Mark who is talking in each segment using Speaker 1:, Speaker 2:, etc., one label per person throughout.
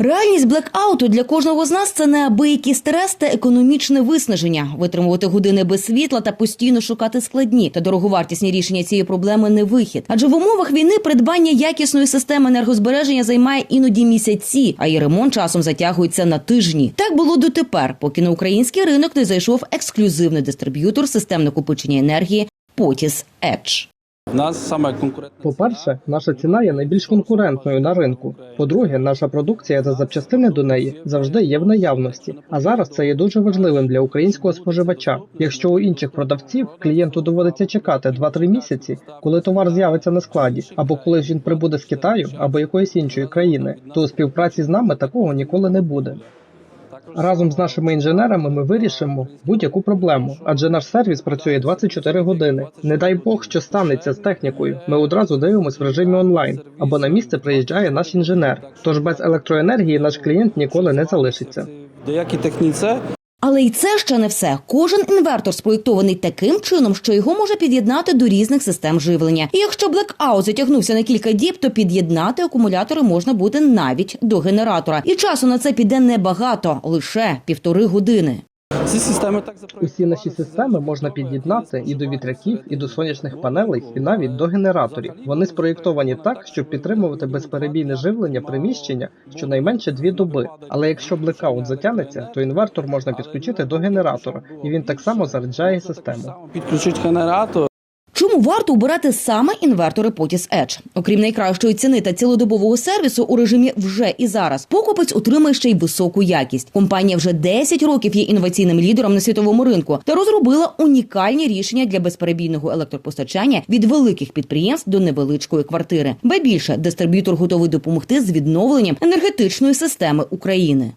Speaker 1: Реальність блекауту для кожного з нас це неабиякий стрес та економічне виснаження. Витримувати години без світла та постійно шукати складні та дороговартісні рішення цієї проблеми не вихід. Адже в умовах війни придбання якісної системи енергозбереження займає іноді місяці, а її ремонт часом затягується на тижні. Так було дотепер, поки на український ринок не зайшов ексклюзивний дистриб'ютор систем накопичення енергії Потіс Edge.
Speaker 2: Нас саме конкурентна
Speaker 3: По-перше, наша ціна є найбільш конкурентною на ринку. По-друге, наша продукція та запчастини до неї завжди є в наявності. А зараз це є дуже важливим для українського споживача. Якщо у інших продавців клієнту доводиться чекати 2-3 місяці, коли товар з'явиться на складі, або коли він прибуде з Китаю або якоїсь іншої країни, то у співпраці з нами такого ніколи не буде. Разом з нашими інженерами ми вирішимо будь-яку проблему, адже наш сервіс працює 24 години. Не дай Бог, що станеться з технікою. Ми одразу дивимося в режимі онлайн, або на місце приїжджає наш інженер. Тож без електроенергії наш клієнт ніколи не залишиться.
Speaker 2: деякі техніце
Speaker 1: Але й це ще не все. Кожен інвертор спроєктований таким чином, що його може під'єднати до різних систем живлення. І якщо блекаут затягнувся на кілька діб, то під'єднати акумулятори можна буде навіть до генератора. І часу на це піде небагато, лише півтори години.
Speaker 2: Ці системи так
Speaker 3: Усі наші системи можна під'єднати і до вітряків, і до сонячних панелей, і навіть до генераторів. Вони спроєктовані так, щоб підтримувати безперебійне живлення приміщення щонайменше дві доби. Але якщо блекаут затягнеться, то інвертор можна підключити до генератора, і він так само заряджає систему.
Speaker 2: підключить генератор.
Speaker 1: Варто обирати саме інвертори Potis Edge? Окрім найкращої ціни та цілодобового сервісу у режимі вже і зараз, покупець отримає ще й високу якість. Компанія вже 10 років є інноваційним лідером на світовому ринку та розробила унікальні рішення для безперебійного електропостачання від великих підприємств до невеличкої квартири. Ба більше дистриб'ютор готовий допомогти з відновленням енергетичної системи України.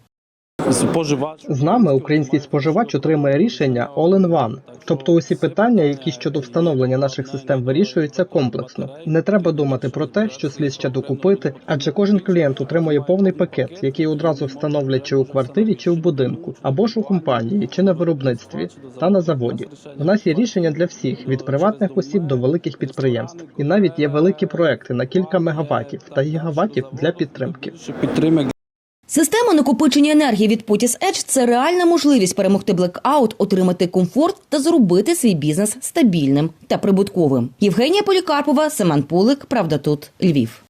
Speaker 2: Споживач
Speaker 3: З нами український споживач отримує рішення all-in-one. Тобто усі питання, які щодо встановлення наших систем вирішуються комплексно. Не треба думати про те, що слід ще докупити, адже кожен клієнт отримує повний пакет, який одразу встановлять чи у квартирі, чи в будинку, або ж у компанії, чи на виробництві та на заводі. У нас є рішення для всіх від приватних осіб до великих підприємств, і навіть є великі проекти на кілька мегаваттів та гігаваттів для підтримки.
Speaker 1: Система накопичення енергії від Potis Edge – це реальна можливість перемогти блекаут, отримати комфорт та зробити свій бізнес стабільним та прибутковим. Євгенія Полікарпова, Семен Пулик, Правда тут, Львів.